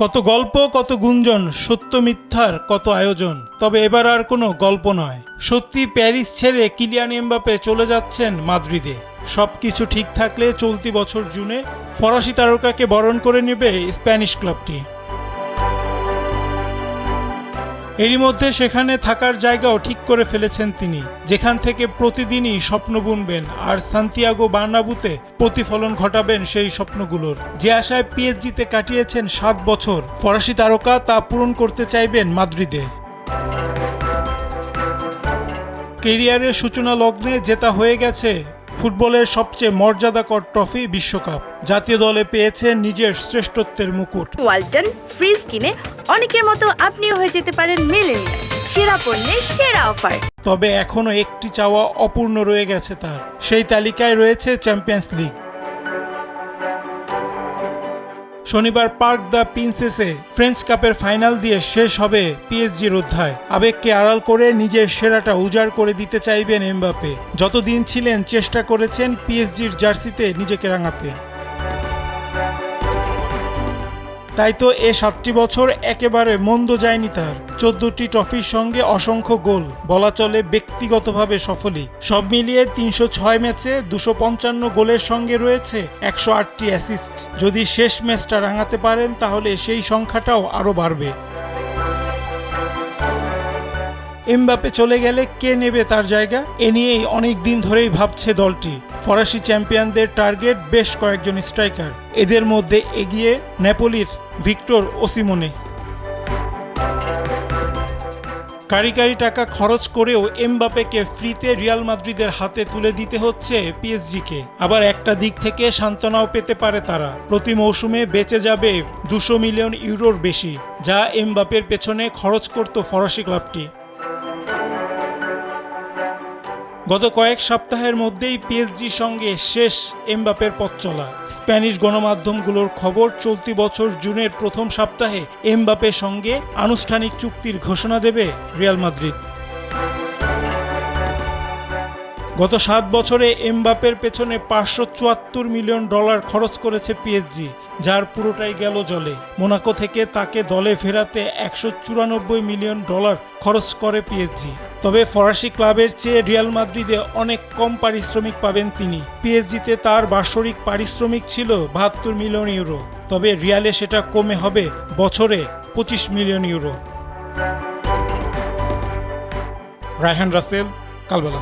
কত গল্প, কত গুঞ্জন, সত্য মিথ্যার কত আয়োজন। তবে এবার আর কোনো গল্প নয়। সত্যি প্যারিস ছেড়ে কিলিয়ান এমবাপে চলে যাচ্ছেন মাদ্রিদে। সবকিছু ঠিক থাকলে চলতি বছর জুনে ফরাসি তারকাকে বরণ করে নেবে স্প্যানিশ ক্লাবটি। এরই মধ্যে সেখানে থাকার জায়গাও ঠিক করে ফেলেছেন তিনি, যেখান থেকে প্রতিদিনই স্বপ্ন বুনবেন আর সান্তিয়াগো বার্নাবুতে প্রতিফলন ঘটাবেন সেই স্বপ্নগুলোর। যে আশায় পিএসজিতে কাটিয়েছেন সাত বছর, ফরাসি তারকা তা পূরণ করতে চাইবেন মাদ্রিদে। কেরিয়ারের সূচনা লগ্নে জেতা হয়ে গেছে ফুটবলের সবচেয়ে মর্যাদাকর ট্রফি বিশ্বকাপ। জাতীয় দলে পেয়েছেন নিজের শ্রেষ্ঠত্বের মুকুট। ওয়ালটন ফ্রিজ কিনে অনেকের মতো আপনিও হয়ে যেতে পারেন মিলেনিয়াল। সেরা পণ্যের সেরা অফার। তবে এখনও একটি চাওয়া অপূর্ণ রয়ে গেছে তার। সেই তালিকায় রয়েছে চ্যাম্পিয়ন্স লিগ। শনিবার পার্ক দ্য প্রিন্সেসে ফ্রেঞ্চ কাপের ফাইনাল দিয়ে শেষ হবে পিএসজির অধ্যায়। আবেগকে আড়াল করে নিজের সেরাটা উজাড় করে দিতে চাইবেন এমবাপে যতদিন ছিলেন, চেষ্টা করেছেন পিএসজির জার্সিতে নিজেকে রাঙাতে। তাই তো এ সাতটি বছর একেবারে মন্দ যায়নি তার। চোদ্দটি ট্রফির সঙ্গে অসংখ্য গোল। বলা চলে ব্যক্তিগতভাবে সফলই। সব মিলিয়ে তিনশো ছয় ম্যাচে দুশো পঞ্চান্ন গোলের সঙ্গে রয়েছে একশো আটটি অ্যাসিস্ট। যদি শেষ ম্যাচটা রাঙাতে পারেন, তাহলে সেই সংখ্যাটাও আরও বাড়বে। এমবাপে চলে গেলে কে নেবে তার জায়গা? এ নিয়েই অনেক দিন ধরেই ভাবছে দলটি। ফরাসি চ্যাম্পিয়নদের টার্গেট বেশ কয়েকজন স্ট্রাইকার। এদের মধ্যে এগিয়ে নেপোলির ভিক্টর ওসিমোনে। কারি কারি টাকা খরচ করেও এমবাপেকে ফ্রিতে রিয়াল মাদ্রিদের হাতে তুলে দিতে হচ্ছে পিএসজিকে। আবার একটা দিক থেকে সান্ত্বনাও পেতে পারে তারা। প্রতি মৌসুমে বেঁচে যাবে দুশো মিলিয়ন ইউরোর বেশি, যা এমবাপের পেছনে খরচ করত ফরাসি ক্লাবটি। গত কয়েক সপ্তাহের মধ্যেই পিএসজির সঙ্গে শেষ এমবাপের পথ চলা। স্প্যানিশ গণমাধ্যমগুলোর খবর চলতি বছর জুনের প্রথম সপ্তাহে এমবাপের সঙ্গে আনুষ্ঠানিক চুক্তির ঘোষণা দেবে রিয়াল মাদ্রিদ। গত সাত বছরে এমবাপের পেছনে পাঁচশো চুয়াত্তর মিলিয়ন ডলার খরচ করেছে পিএসজি, যার পুরোটাই গেল জলে। মোনাকো থেকে তাকে দলে ফেরাতে একশো চুরানব্বই মিলিয়ন ডলার খরচ করে পিএসজি। তবে ফরাসি ক্লাবের চেয়ে রিয়াল মাদ্রিদে অনেক কম পারিশ্রমিক পাবেন তিনি। পিএসজিতে তার বাৎসরিক পারিশ্রমিক ছিল বাহাত্তর মিলিয়ন ইউরো, তবে রিয়ালে সেটা কমে হবে বছরে পঁচিশ million euro. Raihan Russell, Kalbela.